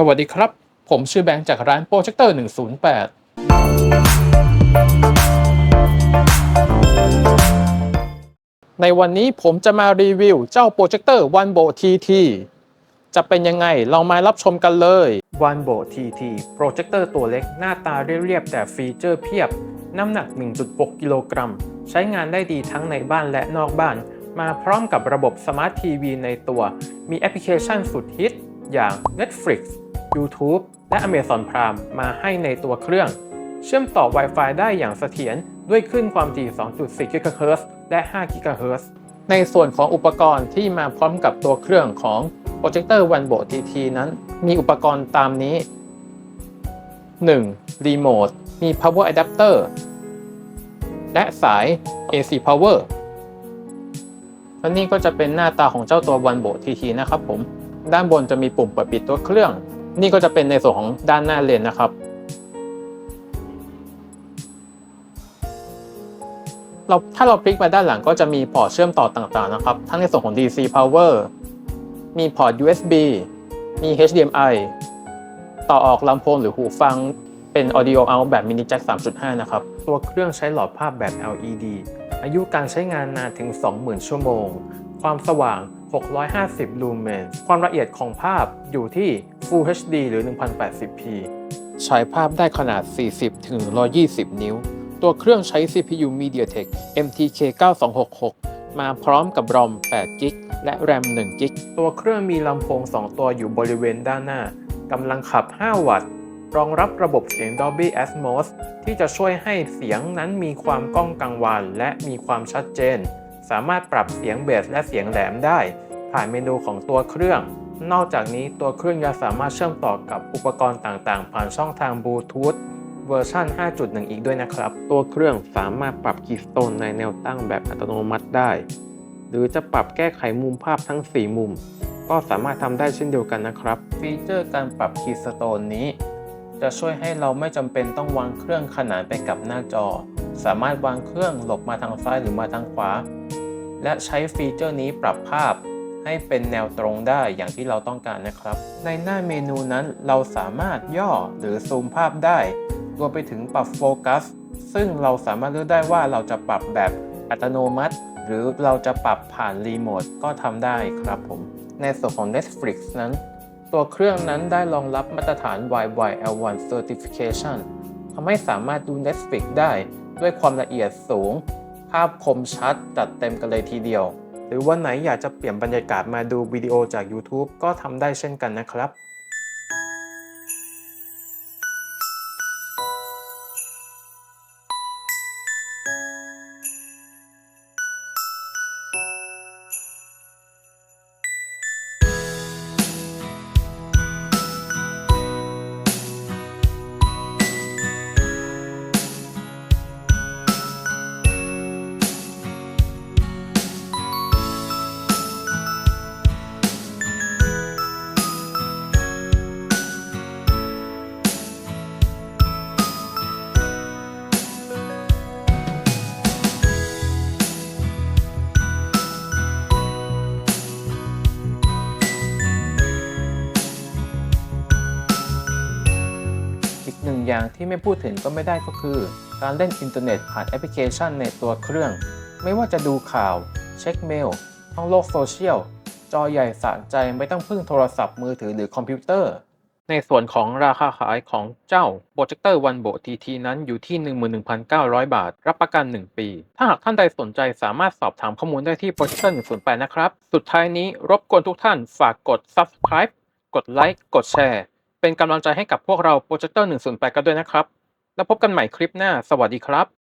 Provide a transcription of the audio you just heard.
สวัสดีครับ ผมชื่อแบงค์จากร้านโปรเจคเตอร์ 108 ในวันนี้ผมจะมารีวิวเจ้าโปรเจคเตอร์ o n e b o TT จะเป็นยังไงเรามารับชมกันเลย o n e b o TT โปรเจคเตอร์ตัวเล็กหน้าตาเรียบๆแต่ฟีเจอร์เพียบ น้ำหนัก 1.6 กิโลกรัม ใช้งานได้ดีทั้งในบ้านและนอกบ้าน มาพร้อมกับระบบสมาร์ททีวีในตัว มีแอปพลิเคชันสุดฮิตอย่าง Netflix YouTube และ Amazon Prime มาให้ในตัวเครื่อง เชื่อมต่อ Wi-Fi ได้อย่างเสถียรด้วยคลื่นความถี่ 2.4 GHz และ 5 GHz ในส่วนของอุปกรณ์ที่มาพร้อมกับตัวเครื่องของ Projector o n e b o TT นั้น มีอุปกรณ์ตามนี้ 1. Remote มี Power Adapter และสาย AC Power และนี่ก็จะเป็นหน้าตาของเจ้าตัว o n e b o TT นะครับผม ด้านบนจะมีปุ่มเปิดปิดตัวเครื่อง นี่ก็จะเป็นในส่วนของด้านหน้าเลนนะครับ เราถ้าเราพลิกมาด้านหลังก็จะมีพอร์ตเชื่อมต่อต่างๆนะครับ ทั้งในส่วนของ DC power มีพอร์ต USB มี HDMI ต่อออกลำโพงหรือหูฟังเป็น audio out แบบ mini jack 3.5 นะครับ ตัวเครื่องใช้หลอดภาพแบบ LED อายุการใช้งานนานถึง 20,000 ชั่วโมง ความสว่าง 650 ลูเมน ความละเอียดของภาพอยู่ที่ Full HD หรือ 1080p ฉายภาพได้ขนาด 40ถึง120 นิ้ว ตัวเครื่องใช้ CPU MediaTek MTK 9266 มาพร้อมกับ ROM 8 g b และ RAM 1 g b ตัวเครื่องมีลำโพง 2 ตัวอยู่บริเวณด้านหน้ากำลังขับ 5 วัตต์ รองรับระบบเสียง Dolby Atmos ที่จะช่วยให้เสียงนั้นมีความก้องกังวานและมีความชัดเจน สามารถปรับเสียงเบสและเสียงแหลมได้ ผ่านเมนูของตัวเครื่อง นอกจากนี้ตัวเครื่องยังสามารถเชื่อมต่อกับอุปกรณ์ต่างๆ ผ่านช่องทางบลูทูธเวอร์ชัน5.1 อีกด้วยนะครับ ตัวเครื่องสามารถปรับคีย์สโตนในแนวตั้งแบบอัตโนมัติได้ หรือจะปรับแก้ไขมุมภาพทั้ง 4 มุม ก็สามารถทำได้เช่นเดียวกันนะครับ ฟีเจอร์การปรับคีย์สโตนนี้ จะช่วยให้เราไม่จำเป็นต้องวางเครื่องขนานไปกับหน้าจอ สามารถวางเครื่องหลบมาทางซ้ายหรือมาทางขวา และใช้ฟีเจอร์นี้ปรับภาพให้เป็นแนวตรงได้อย่างที่เราต้องการนะครับ ในหน้าเมนูนั้นเราสามารถย่อหรือซูมภาพได้ รวมไปถึงปรับโฟกัส ซึ่งเราสามารถเลือกได้ว่าเราจะปรับแบบอัตโนมัติ หรือเราจะปรับผ่านรีโมทก็ทำได้ครับผม ในส่วนของ Netflix นั้น ตัวเครื่องนั้นได้รองรับมาตรฐาน YYL1 Certification ทำให้สามารถดู Netflix ได้ด้วยความละเอียดสูง ภาพคมชัดจัดเต็มกันเลยทีเดียว หรือวันไหนอยากจะเปลี่ยนบรรยากาศมาดูวิดีโอจาก YouTube ก็ทำได้เช่นกันนะครับ งอย่างที่ไม่พูดถึงก็ไม่ได้ก็คือ การเล่นอินเทอร์เน็ตผ่านแอปพลิเคชันในตัวเครื่อง ไม่ว่าจะดูข่าว เช็คเมลท่องโลกโซเชียล จอใหญ่สะใจไม่ต้องพึ่งโทรศัพท์มือถือหรือคอมพิวเตอร์ ในส่วนของราคาขายของเจ้า Projector One Bo TT นั้นอยู่ที่ 11,900 บาท รับประกัน 1 ปี ถ้าหากท่านใดสนใจสามารถสอบถามข้อมูลได้ที่ Projector 108 นะครับ สุดท้ายนี้รบกวนทุกท่านฝากกด Subscribe กดไลค์กดแชร์ เป็นกำลังใจให้กับพวกเรา Projector 108 กันด้วยนะครับ แล้วพบกันใหม่คลิปหน้า สวัสดีครับ